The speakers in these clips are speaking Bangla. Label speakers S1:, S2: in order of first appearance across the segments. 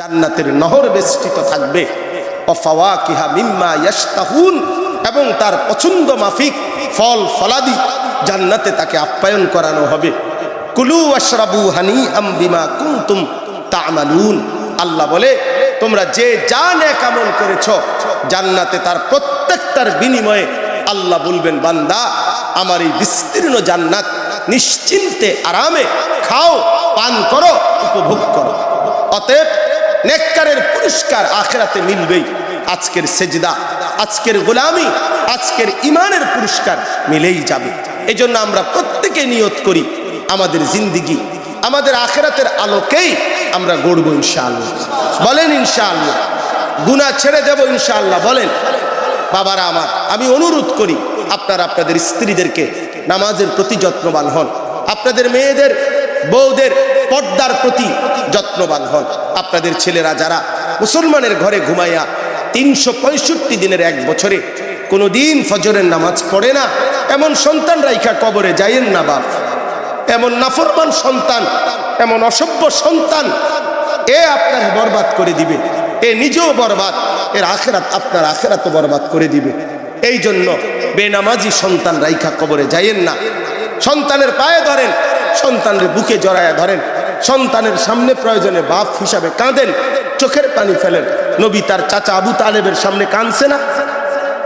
S1: জান্নাতের নহর বেষ্টিত থাকবে। অফাওয়াকিহা মিম্মা এবং তার পছন্দ মাফিক ফল ফলাদি জান্নাতে তাকে আপ্যায়ন করানো হবে। কুলু আশরাবু হানি আম বিমা কুনতুম তামালুন। আল্লাহ বলে, তোমরা যে যা নেক আমল করেছ, জান্নাতে তার প্রত্যেকটার বিনিময়ে আল্লাহ বলবেন, বান্দা, আমার এই বিস্তীর্ণ জান্নাত নিশ্চিন্তে আরামে খাও, পান করো, উপভোগ করো। অতএব নেককারের পুরস্কার আখেরাতে মিলবেই। আজকের সেজদা, আজকের গোলামি, আজকের ইমানের পুরস্কার মিলেই যাবে। এই জন্য আমরা প্রত্যেকে নিয়ত করি, আমাদের জিন্দিগি, আমাদের আখেরাতের আলোকেই আমরা গড়ব ইনশাআল্লাহ। বলেন ইনশাআল্লাহ। গুণা ছেড়ে দেব ইনশাআল্লাহ, বলেন। বাবারা আমার, আমি অনুরোধ করি, আপনারা আপনাদের স্ত্রীদেরকে নামাজের প্রতি যত্নবান হন। আপনাদের মেয়েদের বউদের পর্দার প্রতি যত্নবান হন। আপনাদের ছেলেরা যারা মুসলমানের ঘরে ঘুমাইয়া তিনশো পঁয়ষট্টি দিনের এক বছরে কোনো দিন ফজরের নামাজ পড়ে না, এমন সন্তান রাইখা কবরে যাইয়েন না বাপ। এমন নাফরমান সন্তান, এমন অসভ্য সন্তান, এ আপনার বরবাদ করে দিবে। এ নিজেও বরবাদ, এর আখেরাত আপনার আখেরাত বরবাদ করে দিবে। এই জন্য বেনামাজি সন্তান রাইখা কবরে যাইয়েন না। সন্তানের পায়ে ধরেন সন্তানের বুকে জড়ায়া ধরেন। সন্তানের সামনে প্রয়োজনে বাপ হিসাবে কাঁদেন। চোখের পানি ফেলেন। নবী তার চাচা আবু তালেবের সামনে কাঁদছে না?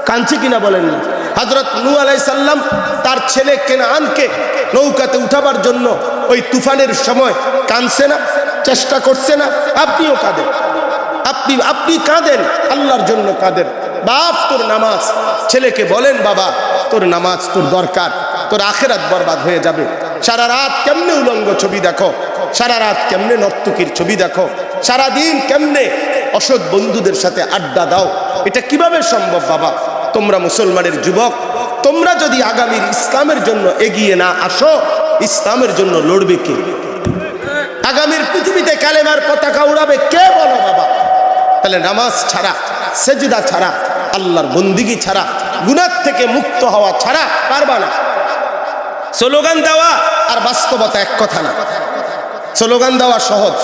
S1: কাঁদছে কিনা বলেন না। হজরত নু আলাইসাল্লাম তার ছেলে কেনানকে নৌকাতে উঠাবার জন্য ওই তুফানের সময় কাঁদছে না? চেষ্টা করছে না? আপনিও কাঁদেন। আপনি আপনি কাঁদেন। আল্লাহর জন্য কাঁদেন। বাপ, তোর নামাজ। ছেলেকে বলেন, বাবা, তোর নামাজ তোর দরকার। তোর আখেরাত বরবাদ হয়ে যাবে। সারা রাত কেমনে উলঙ্গ ছবি দেখো? সারা রাত কেমনে নর্তকীর ছবি দেখো? সারা দিন কেমনে অসৎ বন্ধুদের সাথে আড্ডা দাও? এটা কীভাবে সম্ভব বাবা? তোমরা মুসলমানের যুবক, তোমরা যদি আগামীর ইসলামের জন্য এগিয়ে না আসো, ইসলামের জন্য লড়বে কে? আগামীর পৃথিবীতে কালেমার পতাকা উড়াবে কে বলো বাবা? তাহলে নামাজ ছাড়া, সেজদা ছাড়া, আল্লাহর বন্দিগি ছাড়া গুনার থেকে মুক্ত হওয়া ছাড়া পারবা না। স্লোগান দেওয়া আর বাস্তবতা এক কথা না। স্লোগান দেওয়া সহজ।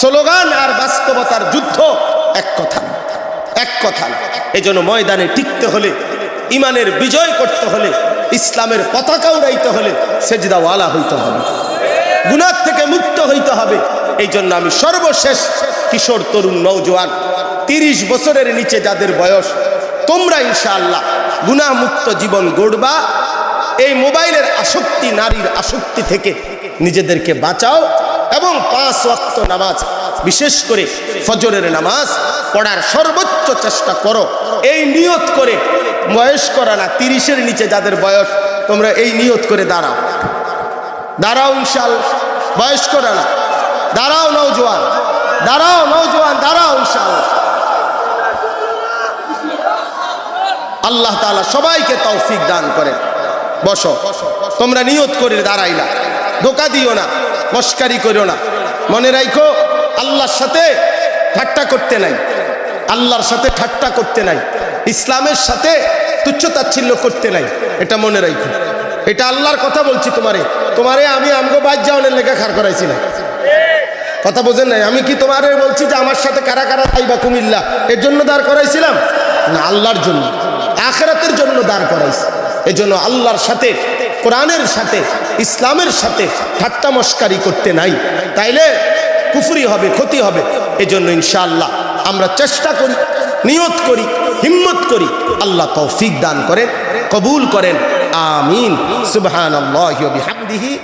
S1: স্লোগান আর বাস্তবতার যুদ্ধ এক কথা এক কথা না। এই জন্য ময়দানে টিকতে হলে, ইমানের বিজয় করতে হলে, ইসলামের পতাকা উড়াইতে হলে সেজদাওয়ালা হইতে হবে। গুনার থেকে মুক্ত হইতে হবে। এই জন্য আমি সর্বশেষ কিশোর, তরুণ নৌজওয়ান তিরিশ বছরের নিচে যাদের বয়স, তোমরা ইনশাআল্লাহ গুনামুক্ত জীবন গড়বা। এই মোবাইলের আসক্তি, নারীর আসক্তি থেকে নিজেদেরকে বাঁচাও এবং পাঁচ ওয়াক্ত নামাজ, বিশেষ করে ফজরের নামাজ পড়ার সর্বোচ্চ চেষ্টা করো। এই নিয়ত করে বয়স করা না, তিরিশের নিচে যাদের বয়স, তোমরা এই নিয়ত করে দাঁড়াও। দাঁড়াও ইনশাল বয়স করে না, দাঁড়াও নৌজওয়ান দাঁড়াও নৌজওয়ান দাঁড়াও ইনশাল। আল্লাহ তাআলা সবাইকে তৌফিক দান করেন। বসো। তোমরা নিয়ত করে দাঁড়াইলা। ধোকা দিও না, মস্কারি করো না। মনে রাখো আল্লাহর সাথে ঠাট্টা করতে নাই। আল্লাহর সাথে ঠাট্টা করতে নাই। ইসলামের সাথে তুচ্ছতাচ্ছিল্য করতে নাই। এটা মনে রাখো এটা আল্লাহর কথা বলছি তোমারে। তোমারে আমি আমগো বাদ যাওয়ানের লেখা খার করাইছি না। কথা বোঝেন নাই? আমি কি তোমারে বলছি যে আমার সাথে কারা কারা খাইবা কুমিল্লা? এর জন্য দাঁড় করাইছিলাম? না, আল্লাহর জন্য। আখেরাতের জন্য দাঁড় করাইছি। এই জন্য আল্লাহর সাথে, কোরআনের সাথে, ইসলামের সাথে ঠাট্টা মস্কারি করতে নাই। তাইলে কুফুরি হবে, ক্ষতি হবে। এই জন্য ইনশাআল্লাহ আমরা চেষ্টা করি, নিয়ত করি, হিম্মত করি। আল্লাহ তৌফিক দান করেন, কবুল করেন। আমিন। সুবহানাল্লাহি ওয়া বিহামদিহি।